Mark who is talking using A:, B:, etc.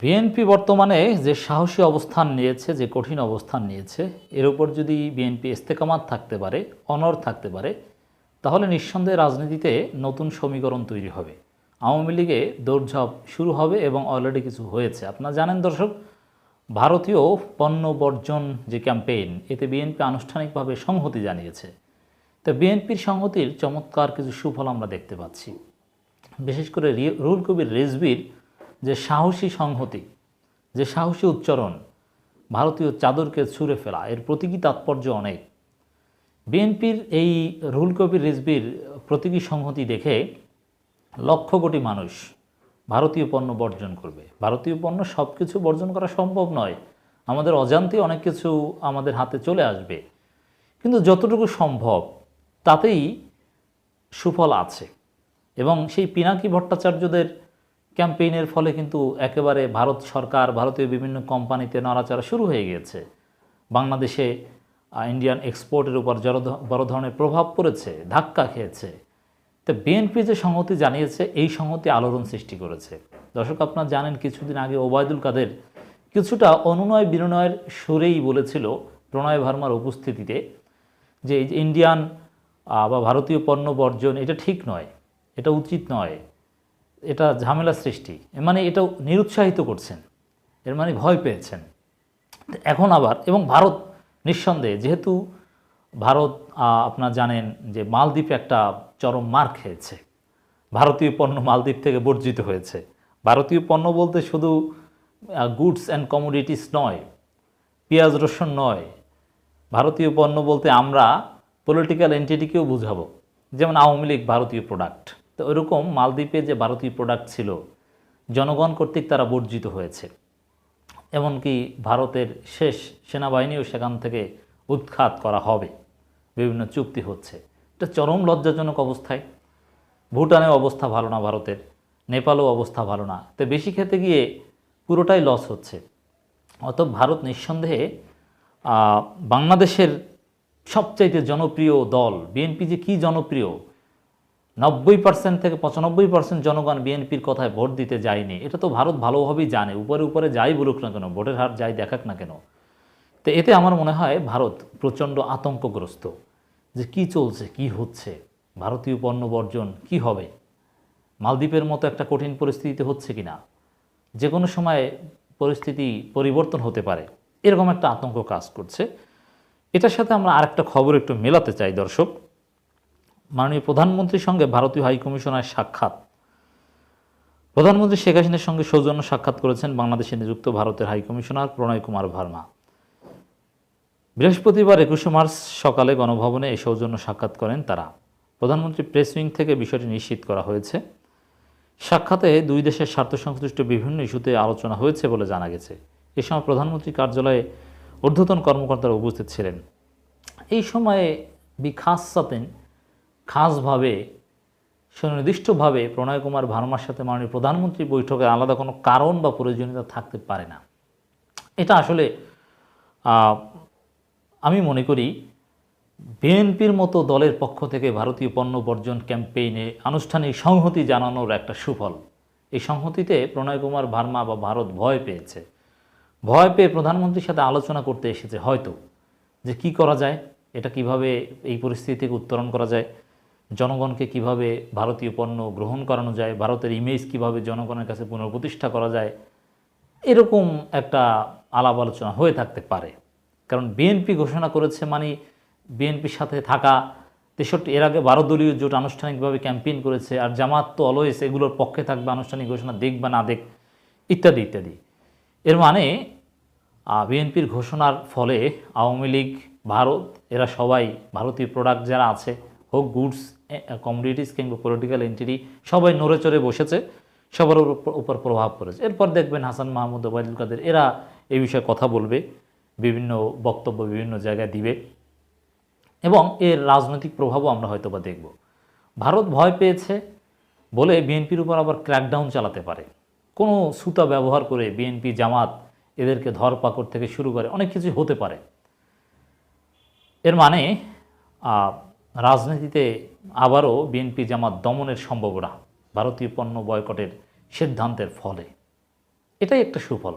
A: BNP বর্তমানে যে সাহসী অবস্থান নিয়েছে, যে কঠিন অবস্থান নিয়েছে, এর উপর যদি বিএনপি ইস্তেকামাত থাকতে পারে অনর থাকতে পারে, তাহলে নিঃসন্দেহে রাজনীতিতে নতুন সমীকরণ তৈরি হবে। আওয়ামী লীগে দৌড়ঝাঁপ শুরু হবে এবং অলরেডি কিছু হয়েছে। আপনারা জানেন দর্শক, ভারতীয় পণ্য বর্জন যে ক্যাম্পেইন, এতে বিএনপি আনুষ্ঠানিকভাবে সংহতি জানিয়েছে। তো বিএনপির সংহতির চমৎকার কিছু সুফল আমরা দেখতে পাচ্ছি। বিশেষ করে রি- রুহুল কবির রেজবির যে সাহসী সংহতি, যে সাহসী উচ্চারণ ভারতীয় চাদরকে ছুঁড়ে ফেলা, এর প্রতীকী তাৎপর্য অনেক। বিএনপির এই রুহুল কবির রিজবির প্রতীকী সংহতি দেখে লক্ষ কোটি মানুষ ভারতীয় পণ্য বর্জন করবে। ভারতীয় পণ্য সব কিছু বর্জন করা সম্ভব নয়। আমাদের অজান্তে অনেক কিছু আমাদের হাতে চলে আসবে। কিন্তু যতটুকু সম্ভব তাতেই সুফল আছে এবং সেই পিনাকি ভট্টাচার্যদের ক্যাম্পেইনের ফলে কিন্তু একেবারে ভারত সরকার, ভারতীয় বিভিন্ন কোম্পানিতে নড়াচড়া শুরু হয়ে গিয়েছে। বাংলাদেশে ইন্ডিয়ান এক্সপোর্টের উপর বড় ধরনের প্রভাব পড়েছে, ধাক্কা খেয়েছে। তো বিএনপি যে সংহতি জানিয়েছে, এই সংহতি আলোড়ন সৃষ্টি করেছে। দর্শক, আপনারা জানেন, কিছুদিন আগে ওবায়দুল কাদের কিছুটা অনুনয় বিনয়ের সুরেই বলেছিল প্রণয় ভার্মার উপস্থিতিতে যে ইন্ডিয়ান বা ভারতীয় পণ্য বর্জন, এটা ঠিক নয়, এটা উচিত নয়। এটা ঝামেলা সৃষ্টি। মানে এটা নিরুৎসাহিত করছেন। এর মানে ভয় পেয়েছেন। এখন আবার, এবং ভারত নিঃসন্দেহে, যেহেতু ভারত আপনার জানেন যে মালদ্বীপে একটা চরম মার খেয়েছে। ভারতীয় পণ্য মালদ্বীপ থেকে বর্জিত হয়েছে। ভারতীয় পণ্য বলতে শুধু গুডস অ্যান্ড কমোডিটিস নয়, পেঁয়াজ রসুন নয়। ভারতীয় পণ্য বলতে আমরা পলিটিক্যাল এন্টিটিকেও বুঝাবো। যেমন আওয়ামী লীগ ভারতীয় প্রোডাক্ট। তো ওরকম মালদ্বীপে যে ভারতীয় প্রোডাক্ট ছিল, জনগণ কর্তৃক তারা বর্জিত হয়েছে। এমনকি ভারতের শেষ সেনাবাহিনীও সেখান থেকে উৎখাত করা হবে। বিভিন্ন চুক্তি হচ্ছে। এটা চরম লজ্জাজনক অবস্থায়। ভুটানে অবস্থা ভালো না ভারতের। নেপালও অবস্থা ভালো না। তো বেশি খেতে গিয়ে পুরোটাই লস হচ্ছে। অত ভারত নিঃসন্দেহে বাংলাদেশের সবচাইতে জনপ্রিয় দল, বিএনপি যে কী জনপ্রিয় নব্বই পার্সেন্ট থেকে পঁচানব্বই পার্সেন্ট জনগণ বিএনপির কথায় ভোট দিতে যায়নি। এটা তো ভারত ভালোভাবেই জানে। উপরে উপরে যাই বলুক না কেন, ভোটের হার যাই দেখাক না কেন। তো এতে আমার মনে হয় ভারত প্রচণ্ড আতঙ্কগ্রস্ত যে কি চলছে, কি হচ্ছে, ভারতীয় পণ্য বর্জন কি হবে, মালদ্বীপের মতো একটা কঠিন পরিস্থিতিতে হচ্ছে কি না যে কোনো সময় পরিস্থিতি পরিবর্তন হতে পারে, এরকম একটা আতঙ্ক কাজ করছে। এটার সাথে আমরা আরেকটা খবর একটু মেলাতে চাই দর্শক। মাননীয় প্রধানমন্ত্রীর সঙ্গে ভারতীয় হাইকমিশনার সাক্ষাৎ। প্রধানমন্ত্রী শেখ হাসিনার সঙ্গে সৌজন্য সাক্ষাৎ করেছেন বাংলাদেশে নিযুক্ত ভারতের হাইকমিশনার প্রণয় কুমার ভার্মা। বৃহস্পতিবার একুশে মার্চ সকালে গণভবনে এই সৌজন্য সাক্ষাৎ করেন তারা। প্রধানমন্ত্রী প্রেস উইং থেকে বিষয়টি নিশ্চিত করা হয়েছে। সাক্ষাতে দুই দেশের স্বার্থ সংশ্লিষ্ট বিভিন্ন ইস্যুতে আলোচনা হয়েছে বলে জানা গেছে। এ সময় প্রধানমন্ত্রী কার্যালয়ে ঊর্ধ্বতন কর্মকর্তারা উপস্থিত ছিলেন। এই সময়ে বিখাসাতেন খাসভাবে সুনির্দিষ্টভাবে প্রণয় কুমার ভার্মার সাথে মাননীয় প্রধানমন্ত্রী বৈঠকে আলাদা কোনো কারণ বা প্রয়োজনীয়তা থাকতে পারে না। এটা আসলে আমি মনে করি বিএনপির মতো দলের পক্ষ থেকে ভারতীয় পণ্য বর্জন ক্যাম্পেইনে আনুষ্ঠানিক সংহতি জানানোর একটা সুফল। এই সংহতিতে প্রণয় কুমার ভার্মা বা ভারত ভয় পেয়েছে। ভয় পেয়ে প্রধানমন্ত্রীর সাথে আলোচনা করতে এসেছে হয়তো। যে কি করা যায়, এটা কীভাবে এই পরিস্থিতি থেকে উত্তরণ করা যায় জনগণকে কীভাবে ভারতীয় পণ্য গ্রহণ করানো যায়, ভারতের ইমেজ কীভাবে জনগণের কাছে পুনঃপ্রতিষ্ঠা করা যায়, এরকম একটা আলাপ আলোচনা হয়ে থাকতে পারে। কারণ বিএনপি ঘোষণা করেছে মানে বিএনপির সাথে থাকা তেষট্টি, এর আগে বারো দলীয় জোট আনুষ্ঠানিকভাবে ক্যাম্পেইন করেছে আর জামাত তো অলওয়েজ এগুলোর পক্ষে থাকবে, আনুষ্ঠানিক ঘোষণা দেখ বা না দেখ, ইত্যাদি ইত্যাদি। এর মানে বিএনপির ঘোষণার ফলে আওয়ামী লীগ, ভারত, এরা সবাই ভারতীয় প্রোডাক্ট যারা আছে হোক গুডস কমোডিটিস কিংবা পলিটিক্যাল এন্টিটি সবাই নড়ে চড়ে বসেছে, সবার উপর- প্রভাব পড়েছে। এরপর দেখবেন হাসান মাহমুদ, ওবায়দুল কাদের, এরা এই বিষয়ে কথা বলবে, বিভিন্ন বক্তব্য বিভিন্ন জায়গায় দিবে এবং এর রাজনৈতিক প্রভাবও আমরা হয়তো বা দেখব। ভারত ভয় পেয়েছে বলে বিএনপির উপর আবার ক্র্যাকডাউন চালাতে পারে। কোনো সুতা ব্যবহার করে বিএনপি জামাত এদেরকে ধরপাকড় থেকে শুরু করে অনেক কিছু হতে পারে। এর মানে রাজনীতিতে আবারও বিএনপি জামাত দমনের সম্ভাবনা ভারতীয় পণ্য বয়কটের সিদ্ধান্তের ফলে। এটাই একটা সুফল।